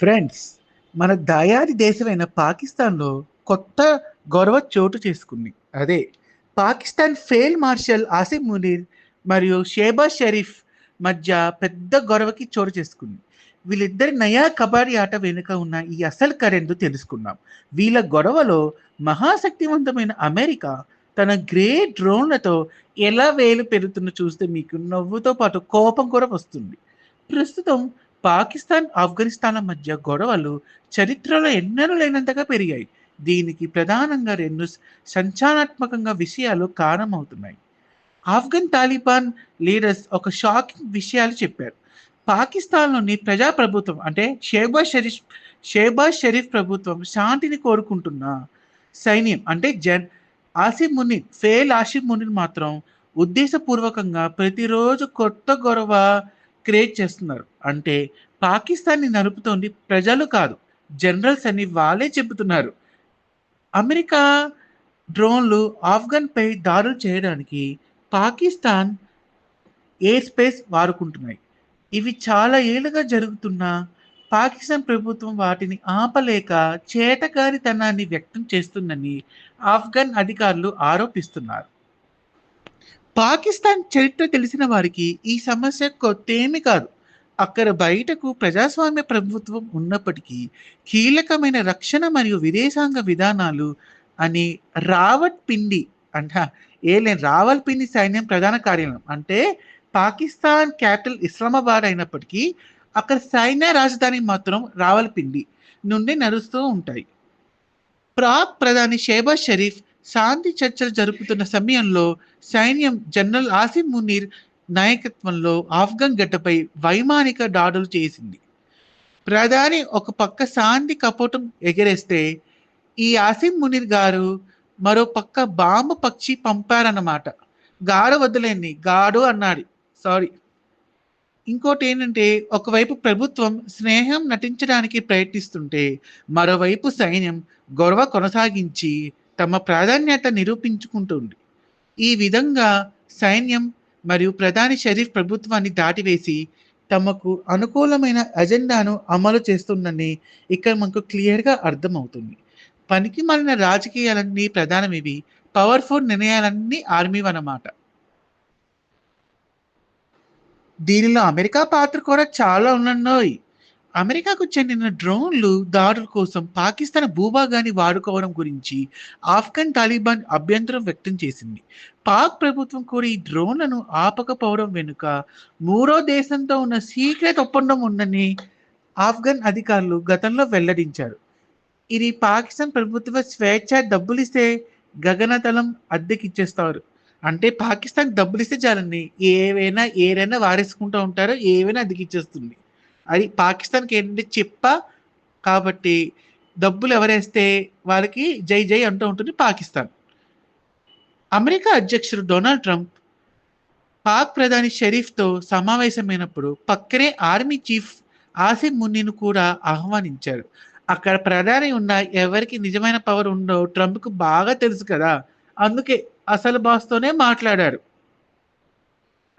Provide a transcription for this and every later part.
Friends మన దయాది దేశమైన పాకిస్తాన్లో కొత్త గొడవ చోటు చేసుకుంది. అదే పాకిస్తాన్ ఫెయిల్ మార్షల్ ఆసిఫ్ మునీర్ మరియు షేబా షరీఫ్ మధ్య పెద్ద గొడవకి చోటు చేసుకుంది. వీళ్ళిద్దరి నయా కబాడీ ఆట వెనుక ఉన్న ఈ అసలు కరెంటు తెలుసుకున్నాం వీళ్ళ గొడవలో మహాశక్తివంతమైన అమెరికా తన గ్రేట్ డ్రోన్లతో ఎలా వేలు పెరుగుతుందో చూస్తే మీకు నవ్వుతో పాటు కోపం కూడా వస్తుంది. ప్రస్తుతం పాకిస్తాన్ ఆఫ్ఘనిస్తాన్ల మధ్య గొడవలు చరిత్రలో ఎన్నడూ లేనంతగా పెరిగాయి. దీనికి ప్రధానంగా రెండు సంచలనాత్మకంగా విషయాలు కారణమవుతున్నాయి. ఆఫ్ఘన్ తాలిబాన్ లీడర్స్ ఒక షాకింగ్ విషయాలు చెప్పారు. పాకిస్తాన్లోని ప్రజాప్రభుత్వం అంటే షేబాజ్ షరీఫ్ షేబాజ్ షరీఫ్ ప్రభుత్వం శాంతిని కోరుకుంటున్న సైన్యం అంటే జన్ ఆసిఫ్ ముని ఫేల్ ఆసిఫ్ మునీర్ మాత్రం ఉద్దేశపూర్వకంగా ప్రతిరోజు కొత్త గొడవ క్రియేట్ చేస్తున్నారు. అంటే పాకిస్తాన్ని నడుపుతోంది ప్రజలు కాదు జనరల్స్ అని వాళ్ళే చెబుతున్నారు. అమెరికా డ్రోన్లు ఆఫ్ఘన్పై దాడులు చేయడానికి పాకిస్తాన్ ఎయిర్ స్పేస్ వాడుకుంటున్నాయి. ఇవి చాలా ఏళ్ళుగా జరుగుతున్నా పాకిస్తాన్ ప్రభుత్వం వాటిని ఆపలేక చేటకారితనాన్ని వ్యక్తం చేస్తుందని ఆఫ్ఘన్ అధికారులు ఆరోపిస్తున్నారు. పాకిస్తాన్ చరిత్ర తెలిసిన వారికి ఈ సమస్య కొత్తేమి కాదు. అక్కడ బయటకు ప్రజాస్వామ్య ప్రభుత్వం ఉన్నప్పటికీ కీలకమైన రక్షణ మరియు విదేశాంగ విధానాలు అని రావట్ పిండి అంట ఏలే రావల్పిండి సైన్యం ప్రధాన కార్యాలయం. అంటే పాకిస్తాన్ క్యాపిటల్ ఇస్లామాబాద్ అయినప్పటికీ అక్కడ సైన్య రాజధాని మాత్రం రావల్పిండి నుండి నడుస్తూ ఉంటాయి. ప్రాగ్ ప్రధాని షేబా షరీఫ్ శాంతి చర్చలు జరుపుతున్న సమయంలో సైన్యం జనరల్ ఆసిఫ్ మునీర్ నాయకత్వంలో ఆఫ్ఘన్ గడ్డపై వైమానిక దాడులు చేసింది. ప్రధాని ఒక పక్క శాంతి కపోటం ఎగరేస్తే ఈ ఆసిఫ్ మునీర్ గారు మరో పక్క బాంబు పక్షి పంపారన్నమాట. గాడు వదిలేండి గాడు అన్నాడు. సారీ ఇంకోటి ఏంటంటే ఒకవైపు ప్రభుత్వం స్నేహం నటించడానికి ప్రయత్నిస్తుంటే మరోవైపు సైన్యం గొడవ కొనసాగించి తమ ప్రాధాన్యత నిరూపించుకుంటుంది. ఈ విధంగా సైన్యం మరియు ప్రధాని షరీఫ్ ప్రభుత్వాన్ని దాటివేసి తమకు అనుకూలమైన అజెండాను అమలు చేస్తుందని ఇక్కడ మనకు క్లియర్గా అర్థమవుతుంది. పనికి మాలిన రాజకీయాలన్నీ ప్రధానం ఇవి పవర్ఫుల్ నిర్ణయాలన్నీ ఆర్మీ అన్నమాట దీనిలో అమెరికా పాత్ర కూడా చాలా ఉన్నోయ్ అమెరికాకు చెందిన డ్రోన్లు దాడుల కోసం పాకిస్తాన్ భూభాగాన్ని వాడుకోవడం గురించి ఆఫ్ఘన్ తాలిబాన్ అభ్యంతరం వ్యక్తం చేసింది. పాక్ ప్రభుత్వం కూడా ఈ డ్రోన్లను ఆపకపోవడం వెనుక మూడో దేశంతో ఉన్న సీక్రెట్ ఒప్పందం ఉందని ఆఫ్ఘన్ అధికారులు గతంలో వెల్లడించారు. ఇది పాకిస్తాన్ ప్రభుత్వ స్వేచ్ఛ డబ్బులు ఇస్తే గగనతలం అద్దెకిచ్చేస్తారు. అంటే పాకిస్తాన్ డబ్బులు ఇస్తే చాలండి ఏవైనా ఏదైనా వారేసుకుంటూ ఉంటారో ఏవైనా అద్దెకిచ్చేస్తుంది. అది పాకిస్తాన్కి ఏంటంటే చెప్ప కాబట్టి డబ్బులు ఎవరేస్తే వాళ్ళకి జై జై అంటూ ఉంటుంది పాకిస్తాన్. అమెరికా అధ్యక్షుడు డొనాల్డ్ ట్రంప్ పాక్ ప్రధాని షరీఫ్తో సమావేశమైనప్పుడు పక్కనే ఆర్మీ చీఫ్ ఆసిఫ్ మున్నీను కూడా ఆహ్వానించారు. అక్కడ ప్రధాని ఉన్న ఎవరికి నిజమైన పవర్ ఉందో ట్రంప్కు బాగా తెలుసు కదా అందుకే అసలు బాస్తోనే మాట్లాడారు.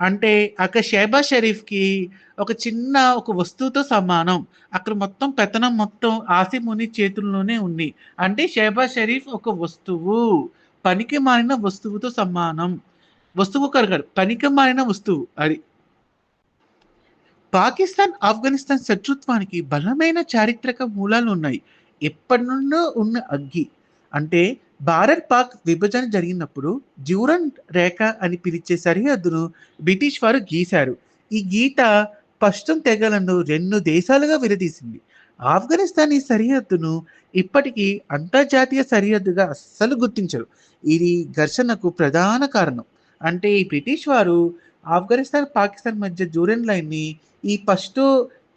అంటే అక్కడ షేబాజ్ షరీఫ్కి ఒక చిన్న ఒక వస్తువుతో సమానం. అక్కడ మొత్తం పెత్తనం మొత్తం ఆసిముని చేతుల్లోనే ఉంది. అంటే షేబా షరీఫ్ ఒక వస్తువు. పనికి మారిన వస్తువుతో సమానం. వస్తువు కరగడు పనికి మారిన వస్తువు అది. పాకిస్తాన్ ఆఫ్ఘనిస్తాన్ శత్రుత్వానికి బలమైన చారిత్రక మూలాలు ఉన్నాయి. ఎప్పటి నుండో ఉన్న అగ్గి. అంటే భారత్ పాక్ విభజన జరిగినప్పుడు జ్యూరన్ రేఖ అని పిలిచే సరిహద్దును బ్రిటిష్ వారు గీశారు. ఈ గీత పశ్చిమ తెగలను రెండు దేశాలుగా విడదీసింది. ఆఫ్ఘనిస్తాన్ ఈ సరిహద్దును ఇప్పటికీ అంతర్జాతీయ సరిహద్దుగా అస్సలు గుర్తించరు. ఇది ఘర్షణకు ప్రధాన కారణం. అంటే ఈ బ్రిటిష్ వారు ఆఫ్ఘనిస్తాన్ పాకిస్తాన్ మధ్య జూరెన్ లైన్ని ఈ పస్టో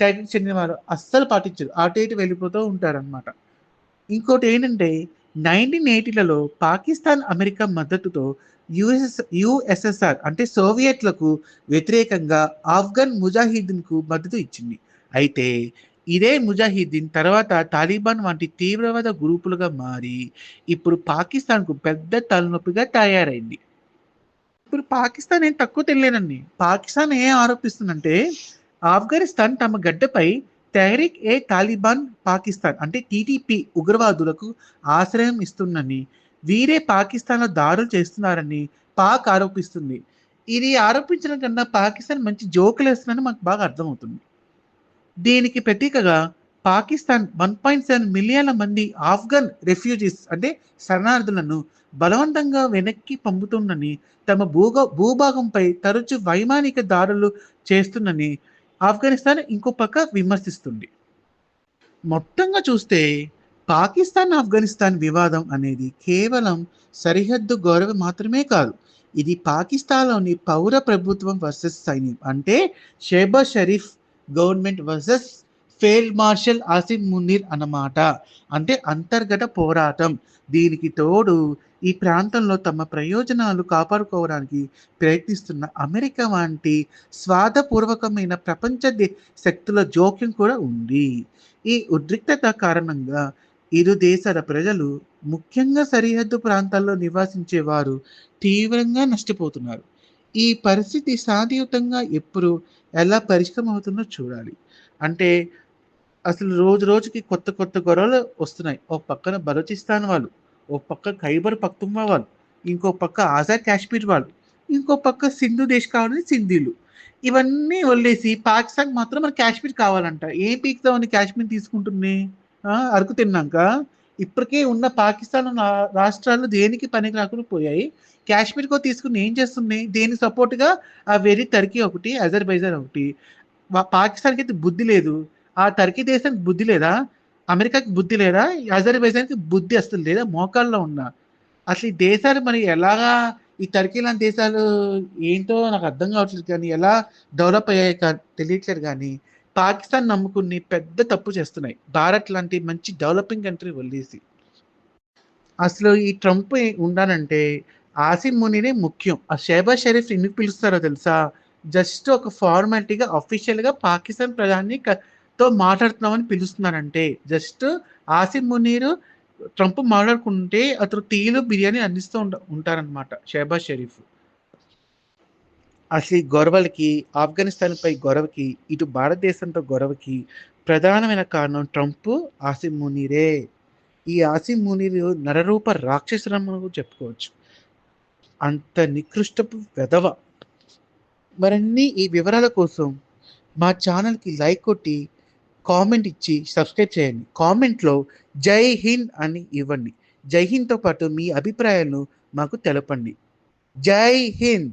టైటిల్ చెందిన వారు అస్సలు పాటించరు. అటు ఇటు వెళ్ళిపోతూ ఉంటారనమాట ఇంకోటి ఏంటంటే నైన్టీన్ ఎయిటీలలో పాకిస్తాన్ అమెరికా మద్దతుతో యుఎస్ యుఎస్ఎస్ఆర్ అంటే సోవియట్లకు వ్యతిరేకంగా ఆఫ్ఘన్ ముజాహిద్దీన్కు మద్దతు ఇచ్చింది. అయితే ఇదే ముజాహిద్దీన్ తర్వాత తాలిబాన్ వంటి తీవ్రవాద గ్రూపులుగా మారి ఇప్పుడు పాకిస్తాన్కు పెద్ద తలనొప్పిగా తయారైంది. ఇప్పుడు పాకిస్తాన్ ఏం తక్కువ తెలియదండి. పాకిస్తాన్ ఏం ఆరోపిస్తుందంటే ఆఫ్ఘనిస్తాన్ తమ గడ్డపై తెహ్రిక్ ఏ తాలిబాన్ పాకిస్తాన్ అంటే టీటీపీ ఉగ్రవాదులకు ఆశ్రయం ఇస్తుందని వీరే పాకిస్తాన్లో దాడులు చేస్తున్నారని పాక్ ఆరోపిస్తుంది. ఇది ఆరోపించడం కన్నా పాకిస్తాన్ మంచి జోకులు వేస్తుందని మాకు బాగా అర్థమవుతుంది. దీనికి ప్రతీకగా పాకిస్తాన్ వన్ పాయింట్ సెవెన్ మిలియన్ల మంది ఆఫ్ఘన్ రెఫ్యూజీస్ అంటే శరణార్థులను బలవంతంగా వెనక్కి పంపుతుందని తమ భూగో భూభాగంపై తరచు వైమానిక దాడులు చేస్తుందని ఆఫ్ఘనిస్తాన్ ఇంకో పక్క విమర్శిస్తుంది. మొత్తంగా చూస్తే పాకిస్తాన్ ఆఫ్ఘనిస్తాన్ వివాదం అనేది కేవలం సరిహద్దు గౌరవం మాత్రమే కాదు. ఇది పాకిస్తాన్లోని పౌర ప్రభుత్వం వర్సెస్ సైన్యం అంటే Shehbaz Sharif government versus field marshal Asif Munir అన్నమాట. అంటే అంతర్గత పోరాటం. దీనికి తోడు ఈ ప్రాంతంలో తమ ప్రయోజనాలు కాపాడుకోవడానికి ప్రయత్నిస్తున్న అమెరికా వంటి స్వార్థపూర్వకమైన ప్రపంచ శక్తుల జోక్యం కూడా ఉంది. ఈ ఉద్రిక్తత కారణంగా ఇరు దేశాల ప్రజలు ముఖ్యంగా సరిహద్దు ప్రాంతాల్లో నివసించే వారు తీవ్రంగా నష్టపోతున్నారు. ఈ పరిస్థితి శాంతియుతంగా ఎప్పుడు ఎలా పరిష్కారం అవుతుందో చూడాలి. అంటే అసలు రోజు రోజుకి కొత్త కొత్త గొడవలు వస్తున్నాయి. ఓ పక్కన బలోచిస్తాన్ వాళ్ళు ఓ పక్క ఖైబర్ పక్తుంబా వాళ్ళు ఇంకో పక్క ఆజాద్ కాశ్మీర్ వాళ్ళు ఇంకో పక్క సింధు దేశ్ కావాలని సింధీలు. ఇవన్నీ వదిలేసి పాకిస్తాన్ మాత్రం మన కాశ్మీర్ కావాలంట. ఏం పీక్దామని కాశ్మీర్ తీసుకుంటుంది? అరకు తిన్నాక ఇప్పటికే ఉన్న పాకిస్తాన్ రాష్ట్రాలు దేనికి పనికి రాకుండా పోయాయి. కాశ్మీర్కో తీసుకుని ఏం చేస్తుంది? దేనికి సపోర్ట్గా ఆ వెరీ టర్కీ ఒకటి అజర్బైజాన్ ఒకటి. పాకిస్తాన్కి అయితే బుద్ధి లేదు. ఆ టర్కీ దేశానికి బుద్ధి లేదా? అమెరికాకి బుద్ధి లేదా? అజర్బైజాన్కి బుద్ధి అసలు లేదా? మోకాల్లో ఉన్నా అసలు ఈ దేశాలు మరి ఎలాగా ఈ టర్కీ లాంటి దేశాలు ఏంటో నాకు అర్థం కావట్లేదు కానీ ఎలా డెవలప్ అయ్యాయి తెలియట్లేదు కానీ పాకిస్తాన్ నమ్ముకుని పెద్ద తప్పు చేస్తున్నాయి. భారత్ లాంటి మంచి డెవలపింగ్ కంట్రీ వదిలేసి. అసలు ఈ ట్రంప్ ఉండాలంటే ఆసిమ్ మునినే ముఖ్యం. ఆ షేబా షరీఫ్ ఎందుకు పిలుస్తారో తెలుసా? జస్ట్ ఒక ఫార్మాలిటీగా అఫీషియల్గా పాకిస్తాన్ ప్రధాని తో మాట్లాడుతున్నామని పిలుస్తున్నారంటే జస్ట్ ఆసిమ్ మునీరు ట్రంప్ మాట్లాడుకుంటే అతను టీలు బిర్యానీ అందిస్తూ ఉంట ఉంటారనమాట షహబాజ్ షరీఫ్. అసలు గొడవలకి ఆఫ్ఘనిస్తాన్పై గొడవకి ఇటు భారతదేశంతో గొడవకి ప్రధానమైన కారణం ట్రంప్ ఆసిఫ్ మునీరే. ఈ ఆసిఫ్ మునీరు నరరూప రాక్షసులను చెప్పుకోవచ్చు. అంత నికృష్టపు వెధవ. మరన్నీ ఈ వివరాల కోసం మా ఛానల్కి లైక్ కొట్టి కామెంట్ ఇచ్చి సబ్స్క్రైబ్ చేయండి. కామెంట్లో జై హింద్ అని ఇవ్వండి. జై హింద్తో పాటు మీ అభిప్రాయాలను మాకు తెలపండి. జై హింద్!